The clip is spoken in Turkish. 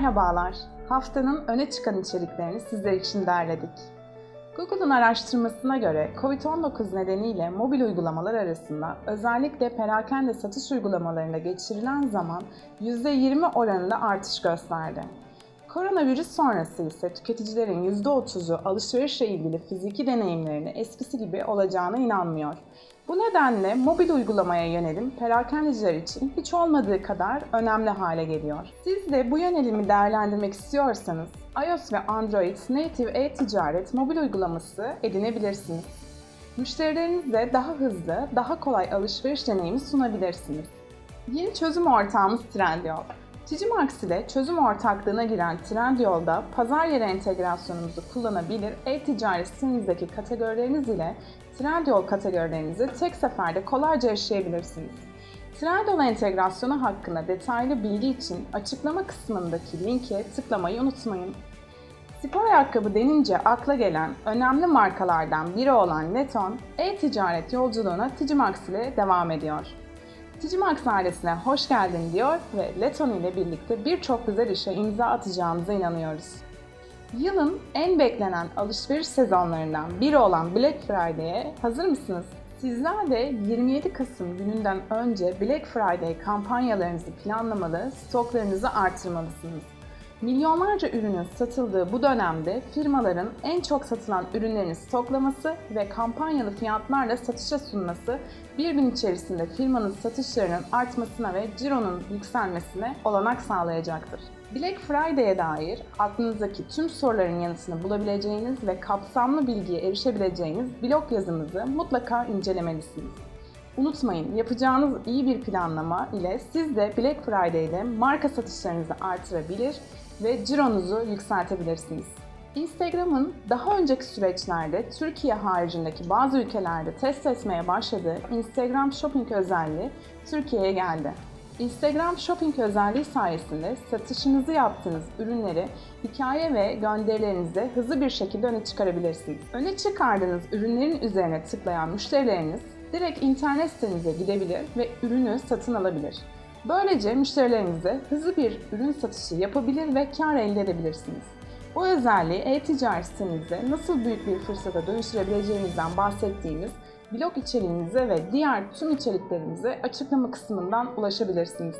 Merhabalar. Haftanın öne çıkan içeriklerini sizler için derledik. Google'un araştırmasına göre COVID-19 nedeniyle mobil uygulamalar arasında özellikle perakende satış uygulamalarında geçirilen zaman %20 oranında artış gösterdi. Koronavirüs sonrası ise tüketicilerin %30'u alışverişle ilgili fiziki deneyimlerini eskisi gibi olacağına inanmıyor. Bu nedenle mobil uygulamaya yönelim perakendeciler için hiç olmadığı kadar önemli hale geliyor. Siz de bu yönelimi değerlendirmek istiyorsanız iOS ve Android Native e-ticaret mobil uygulaması edinebilirsiniz. Müşterilerinizle daha hızlı, daha kolay alışveriş deneyimi sunabilirsiniz. Yeni çözüm ortağımız Trendyol. Digimax ile çözüm ortaklığına giren Trendyol'da pazar yeri entegrasyonumuzu kullanabilir, e-ticaret sitenizdeki kategorileriniz ile Trendyol kategorilerinizi tek seferde kolayca yaşayabilirsiniz. Trendyol entegrasyonu hakkında detaylı bilgi için açıklama kısmındaki linke tıklamayı unutmayın. Spor ayakkabı denince akla gelen önemli markalardan biri olan Leton, e-ticaret yolculuğuna Digimax ile devam ediyor. Digimax ailesine hoş geldin diyor ve Leton ile birlikte birçok güzel işe imza atacağımıza inanıyoruz. Yılın en beklenen alışveriş sezonlarından biri olan Black Friday'e hazır mısınız? Sizler de 27 Kasım gününden önce Black Friday kampanyalarınızı planlamalı, stoklarınızı artırmalısınız. Milyonlarca ürünün satıldığı bu dönemde firmaların en çok satılan ürünlerini stoklaması ve kampanyalı fiyatlarla satışa sunması bir gün içerisinde firmanın satışlarının artmasına ve cironun yükselmesine olanak sağlayacaktır. Black Friday'e dair aklınızdaki tüm soruların yanıtını bulabileceğiniz ve kapsamlı bilgiye erişebileceğiniz blog yazımızı mutlaka incelemelisiniz. Unutmayın, yapacağınız iyi bir planlama ile siz de Black Friday ile marka satışlarınızı artırabilir ve cironuzu yükseltebilirsiniz. Instagram'ın daha önceki süreçlerde Türkiye haricindeki bazı ülkelerde test etmeye başladığı Instagram Shopping özelliği Türkiye'ye geldi. Instagram Shopping özelliği sayesinde satışınızı yaptığınız ürünleri hikaye ve gönderilerinize hızlı bir şekilde öne çıkarabilirsiniz. Öne çıkardığınız ürünlerin üzerine tıklayan müşterileriniz direkt internet sitenize gidebilir ve ürünü satın alabilir. Böylece müşterilerinize hızlı bir ürün satışı yapabilir ve kar elde edebilirsiniz. Bu özelliği e-ticaret sitenizde nasıl büyük bir fırsata dönüştürebileceğinizden bahsettiğimiz blog içeriğimize ve diğer tüm içeriklerimize açıklama kısmından ulaşabilirsiniz.